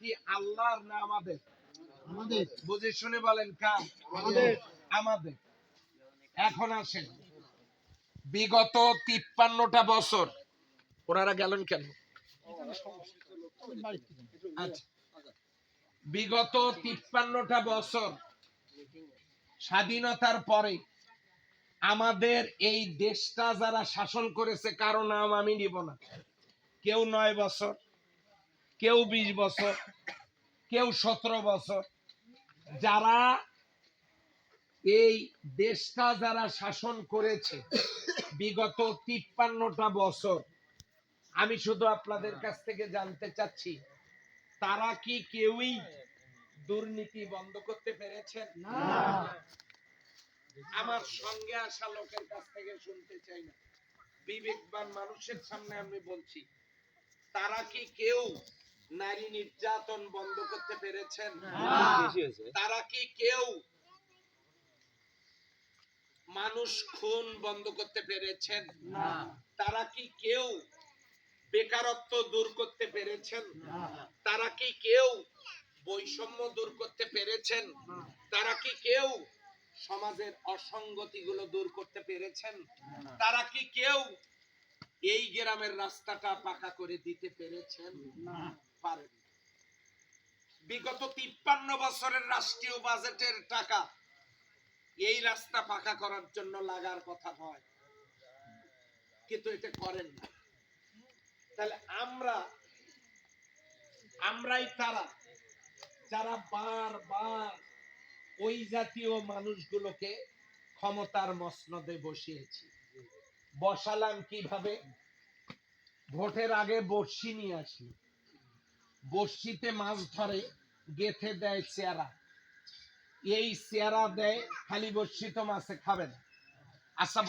কি আল্লাহর না আমাদের? আমাদের। বুঝে শুনে বলেন কার? আমাদের। আমাদের। এখন আসেন। বিগত তিপ্পান্নটা বছর। ওনারা গেলেন কেন? আচ্ছা। বিগত তিপ্পান্নটা বছর স্বাধীনতার পরে আমাদের এই দেশটা যারা শাসন করেছে কারও নাম আমি নিব না। কেউ নয় বছর। কেউ বিশ বছর কেউ সতেরো বছর। যারা এই দেশটা যারা শাসন করেছে বিগত তিপ্পান্নটা বছর আমি শুধু আপনাদের কাছ থেকে জানতে চাচ্ছি তারা কি কেউই দুর্নীতি বন্ধ করতে পেরেছেন? না। আমার সঙ্গে আসা লোকের কাছ থেকে শুনতে চাই না। বিবেকবান মানুষের সামনে আমি বলছি তারা কি কেউ নারী নির্যাতন বন্ধ করতে পেরেছেন। তারা কি কেউ মানুষ খুন বন্ধ করতে পেরেছেন? তারা কি কেউ বেকারত্ব দূর করতে পেরেছেন? তারা কি কেউ বৈষম্য দূর করতে পেরেছেন? তারা কি কেউ সমাজের অসঙ্গতিগুলো দূর করতে পেরেছেন? তারা কি কেউ এই গ্রামের রাস্তাটা পাকা করে দিতে পেরেছেন? পারেন। বিগত তিপ্পান্ন বছরের রাষ্ট্রীয় বাজেটের টাকা এই রাস্তা পাকা করার জন্য লাগার কথা কিন্তু এটা করেন না। তাহলে আমরা, আমরাই তারা, যারা বারবার ওই জাতীয় মানুষগুলোকে ক্ষমতার মসনদে বসিয়েছি। বসালাম কীভাবে? ভোটের আগে বর্ষি নিয়ে আসি। বর্ষিতে মাছ ধরে, গেথে দেয় চেয়ারা। এই চেয়ারা দেয়, খালি বর্ষিত মাছে খাবে না। আচ্ছা